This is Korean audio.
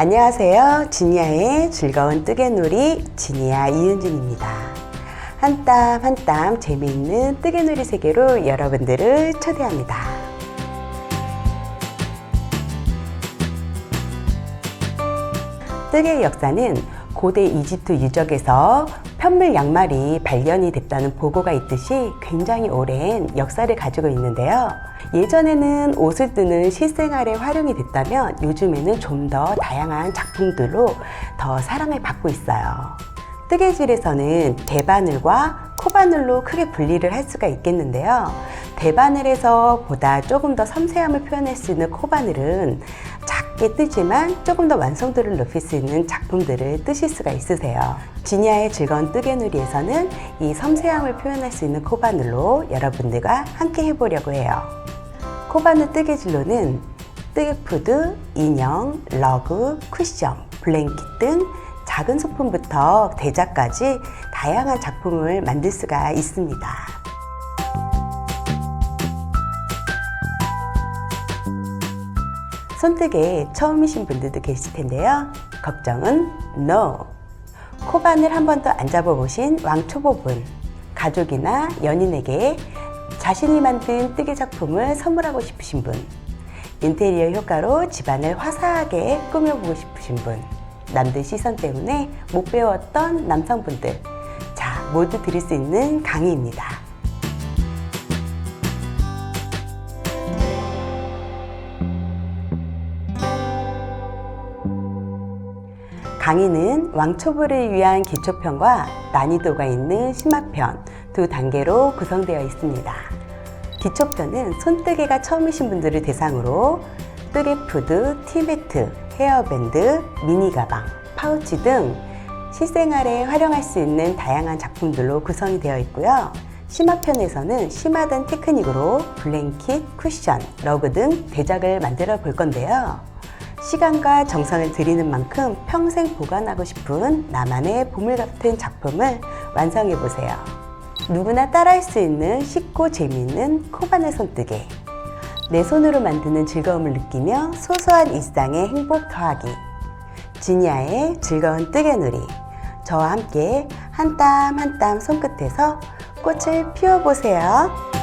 안녕하세요. 지니아의 즐거운 뜨개놀이 지니아 이은진입니다. 한 땀 한 땀 재미있는 뜨개놀이 세계로 여러분들을 초대합니다. 뜨개의 역사는 고대 이집트 유적에서 편물 양말이 발견이 됐다는 보고가 있듯이 굉장히 오랜 역사를 가지고 있는데요. 예전에는 옷을 뜨는 실생활에 활용이 됐다면 요즘에는 좀 더 다양한 작품들로 더 사랑을 받고 있어요. 뜨개질에서는 대바늘과 코바늘로 크게 분리를 할 수가 있겠는데요. 대바늘에서 보다 조금 더 섬세함을 표현할 수 있는 코바늘은 작게 뜨지만 조금 더 완성도를 높일 수 있는 작품들을 뜨실 수가 있으세요. 지니아의 즐거운 뜨개놀이에서는 이 섬세함을 표현할 수 있는 코바늘로 여러분들과 함께 해보려고 해요. 코바늘 뜨개질로는 뜨개푸드, 인형, 러그, 쿠션, 블랭킷 등 작은 소품부터 대자까지 다양한 작품을 만들 수가 있습니다. 손뜨개 처음이신 분들도 계실 텐데요. 걱정은 NO. 코바늘 한 번도 안 잡아보신 왕초보분, 가족이나 연인에게 자신이 만든 뜨개 작품을 선물하고 싶으신 분, 인테리어 효과로 집안을 화사하게 꾸며보고 싶으신 분, 남들 시선 때문에 못 배웠던 남성분들, 자, 모두 드릴 수 있는 강의입니다. 강의는 왕초보를 위한 기초편과 난이도가 있는 심화편 두 단계로 구성되어 있습니다. 기초편은 손뜨개가 처음이신 분들을 대상으로 뜨개푸드, 티매트, 헤어밴드, 미니 가방, 파우치 등 실생활에 활용할 수 있는 다양한 작품들로 구성이 되어 있고요. 심화편에서는 심화된 테크닉으로 블랭킷, 쿠션, 러그 등 대작을 만들어 볼 건데요. 시간과 정성을 들이는 만큼 평생 보관하고 싶은 나만의 보물 같은 작품을 완성해 보세요. 누구나 따라할 수 있는 쉽고 재미있는 코바늘 손뜨개. 내 손으로 만드는 즐거움을 느끼며 소소한 일상의 행복 더하기. 지니아의 즐거운 뜨개놀이. 저와 함께 한 땀 한 땀 손끝에서 꽃을 피워보세요.